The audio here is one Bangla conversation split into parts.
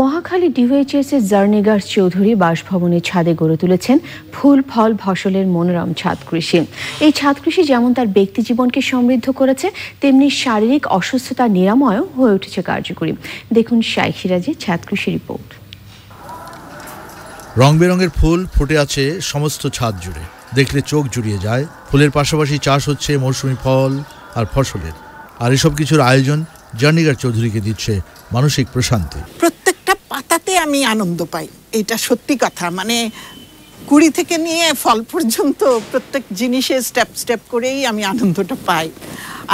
মহাখালী ডিওএইচএস এর জার্নিগার চৌধুরী বাসভবনের ছাদে গড়ে তুলেছেন ফুল ফল ফসলের মনোরম ছাদ কৃষি। এই ছাদ কৃষি যেমন তার ব্যক্তি জীবনকে সমৃদ্ধ করেছে তেমনি শারীরিক অসুস্থতা নিরাময়ও হয়ে উঠেছে কার্যকরী। দেখুন শাইখ সিরাজের ছাদ কৃষি রিপোর্ট। রং বেরঙের ফুল ফুটে আছে সমস্ত ছাদ জুড়ে। দেখলে চোখ জুড়িয়ে যায়। ফুলের পাশাপাশি চাষ হচ্ছে মৌসুমি ফল আর ফসলের। আর এসব কিছুর আয়োজন জার্নিগার চৌধুরীকে দিচ্ছে মানসিক প্রশান্তি। আমি আনন্দ পাই। এটা সত্যি কথা। মানে কুড়ি থেকে নিয়ে ফল পর্যন্ত প্রত্যেক জিনিসে স্টেপ স্টেপ করেই আমি আনন্দটা পাই।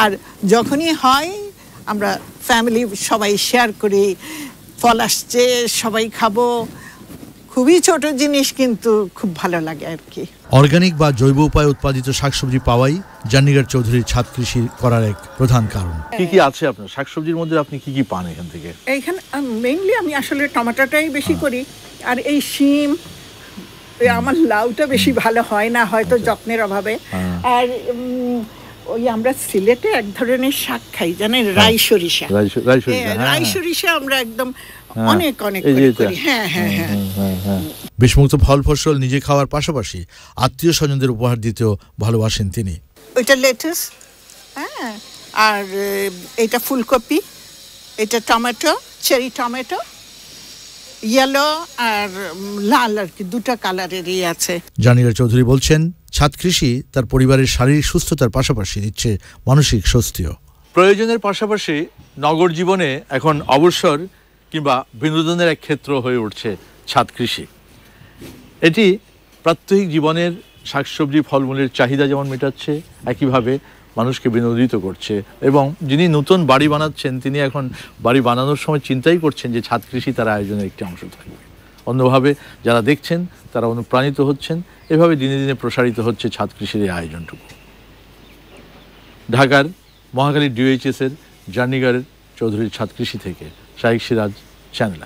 আর যখনই হয়, আমরা ফ্যামিলি সবাই শেয়ার করি, ফল আসছে, সবাই খাব। খুবই ছোট জিনিস কিন্তু খুব ভালো লাগে আর কি। অর্গানিক বা জৈব উপায়ে উৎপাদিত শাকসবজি পাওয়াই জার্নিগার চৌধুরীর ছাদ কৃষি করার এক প্রধান কারণ। কি কি আছে আপনার? শাকসবজির মধ্যে আপনি কি কি পান এখান থেকে? এইখানে মেইনলি আমি আসলে টমেটোটাই বেশি করি। আর এই শিম আমার লাউটা বেশি ভালো হয় না হয়তো যত্নের অভাবে। আর উম, ওই আমরা সিলেটে এক ধরনের শাক খাই জানেন? রাই সরিষা। রাই সরিষা, হ্যাঁ, হ্যাঁ, রাই হ্যাঁ। সরিষা আমরা একদম হ্যাঁ, অনেক অনেক হ্যাঁ হ্যাঁ হ্যাঁ। বিষমুক্ত ফল ফসল নিজে খাওয়ার পাশাপাশি আত্মীয় স্বজনদের উপহার দিতেও ভালোবাসেন তিনি। ওইটা লেটুস হ্যাঁ আর এটা ফুলকপি এটা টমেটো চেরি টমেটো ইয়েলো আর লাল আর কি দুটো কালারেরই আছে। জার্নিগার চৌধুরী বলছেন ছাদ কৃষি তার পরিবারের শারীরিক সুস্থতার পাশাপাশি দিচ্ছে মানসিক স্বস্তিও। প্রয়োজনের পাশাপাশি নগর জীবনে এখন অবসর কিংবা বিনোদনের এক ক্ষেত্র হয়ে উঠছে। ছাদ কৃষি। এটি প্রাত্যহিক জীবনের শাকসবজি, ফলমূলের চাহিদা যেমন মেটাচ্ছে, একইভাবে মানুষকে বিনোদিত করছে এবং যিনি নতুন বাড়ি বানাচ্ছেন, তিনি এখন বাড়ি বানানোর সময় চিন্তাই করছেন যে ছাদ কৃষি তার আয়োজনের একটি অংশ থাকবে। অন্যভাবে যারা দেখছেন, তারা অনুপ্রাণিত হচ্ছেন, এভাবে দিনে দিনে প্রসারিত হচ্ছে ছাদ কৃষির এই আয়োজনটুকু। ঢাকার মহাকালী ডিওএইচএস এর জার্নিগারের চৌধুরীর ছাদ কৃষি থেকে শাহিক সিরাজ চ্যানেল